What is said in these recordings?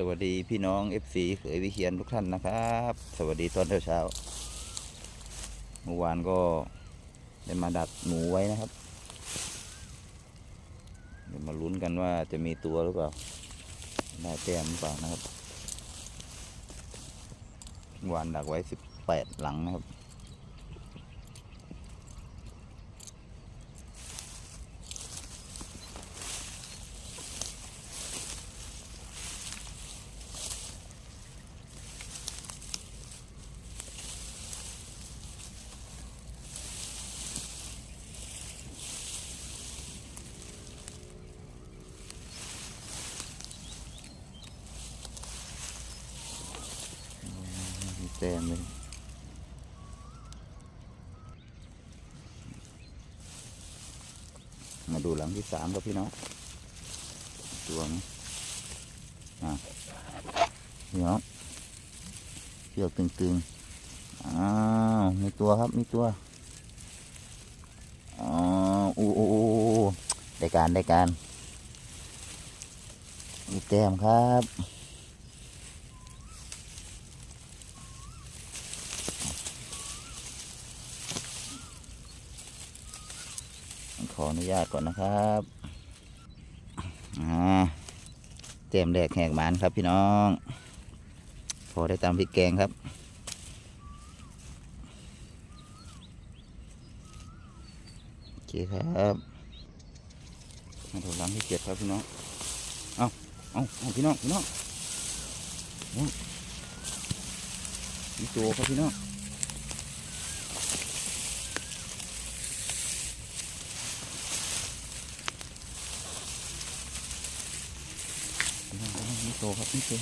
สวัสดีพี่น้อง FC เขยวิเชียนทุกท่านนะครับ สวัสดีตอนเช้าเมื่อวานก็ได้มาดักหนูไว้นะครับ เดี๋ยวมาลุ้นกันว่าจะมีตัวหรือเปล่า ได้แต้มหรือเปล่านะครับเมื่อวานดักไว้18หลังนะครับ มี แต้มเลยมาดูหลังที่สามครับพี่น้องตัวนี้อะพี่น้องเชือกตึงๆ อ้าว มีตัวครับ มีตัว อ๋ออู้อู้อู้อู้ได้การ ได้การ มีแต้มครับ ออนุญาตก่อนนะครับเตรียมแดกแหกหมานครับพี่น้อง พอได้ตามพริกแกงครับโอเคครับมาดูหลังที่เจ็ดครับพี่น้อง เอาเอาเอาพี่น้อง พี่น้องเอามีตัวครับพี่น้อง นี่ โตครับนี่โต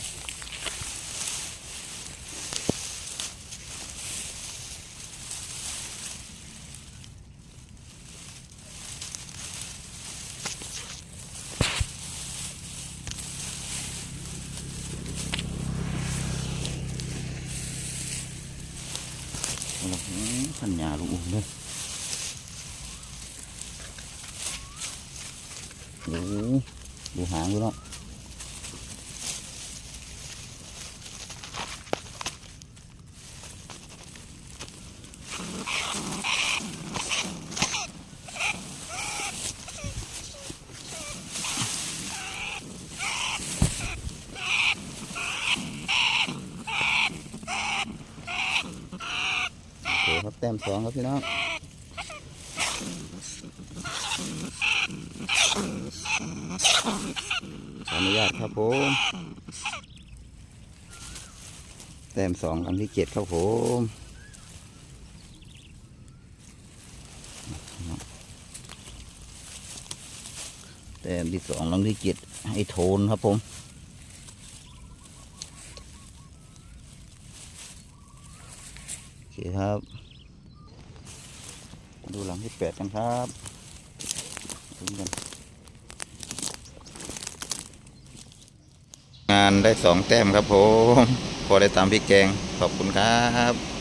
โอ้โหขันหยาลูกอุ้มเลยโอ้โหดูหางดูเนาะ โอเคครับแต้มสองครับพี่น้องขออนุญาตครับผมแต้มสองครั้งที่เจ็ดครับผม แต้มที่สองครั้งที่เจ็ดให้โทนครับผม โอเคครับ ดูหลังที่แปดกันครับดูกันงานได้สองแต้มครับผม พอได้ตามพี่แกง ขอบคุณครับ